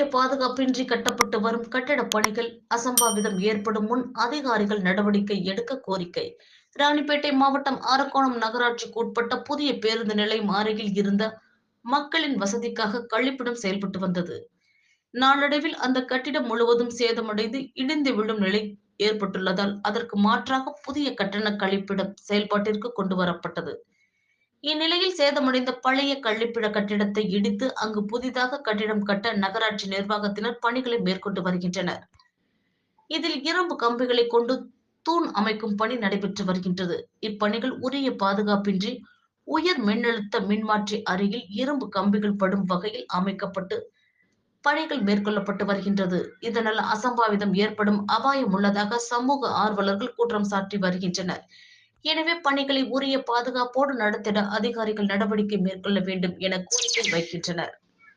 உரிய பாதுகாப்பின்றி கட்டப்பட்டு வரும் கட்டட பணிகள் அசம்பாவிதம் ஏற்படும் முன் அதிகாரிகள் நடவடிக்கை எடுக்க கோரிக்கை. ராணிப்பேட்டை மாவட்டம் அரக்கோணம் நகராட்சிக்கு உட்பட்ட புதிய பேருந்து நிலையம் அருகில் இருந்த மக்களின் வசதிக்காக கழிப்பிடம் செயல்பட்டு வந்தது. நாளடைவில் அந்த கட்டிடம் முழுவதும் சேதமடைந்து இடிந்து விழும் நிலை ஏற்பட்டுள்ளதால் அதற்கு மாற்றாக புதிய கட்டண கழிப்பிடம் செயல்பாட்டிற்கு கொண்டு வரப்பட்டது இந்நிலையில் சேதமடைந்த பழைய கள்ளிப்பிட கட்டிடத்தை இடித்து அங்கு புதிதாக கட்டிடம் கட்ட நகராட்சி நிர்வாகத்தினர் பணிகளை மேற்கொண்டு வருகின்றனர். இதில் இரும்பு கம்பிகளை கொண்டு தூண் அமைக்கும் பணி நடைபெற்று வருகின்றது. இப்பணிகள் உரிய பாதுகாப்பின்றி உயர் மின்னழுத்த மின்மாற்றி அருகில் இரும்பு கம்பிகள் படும் வகையில் அமைக்கப்பட்டு பணிகள் மேற்கொள்ளப்பட்டு வருகின்றது. இதனால் அசம்பாவிதம் ஏற்படும் அபாயம் உள்ளதாக சமூக ஆர்வலர்கள் குற்றம் சாட்டி வருகின்றனர். எனவே பணிகளை உரிய பாதுகாப்போடு நடத்திட அதிகாரிகள் நடவடிக்கை மேற்கொள்ள வேண்டும் என கோரிக்கை வைக்கின்றனர்.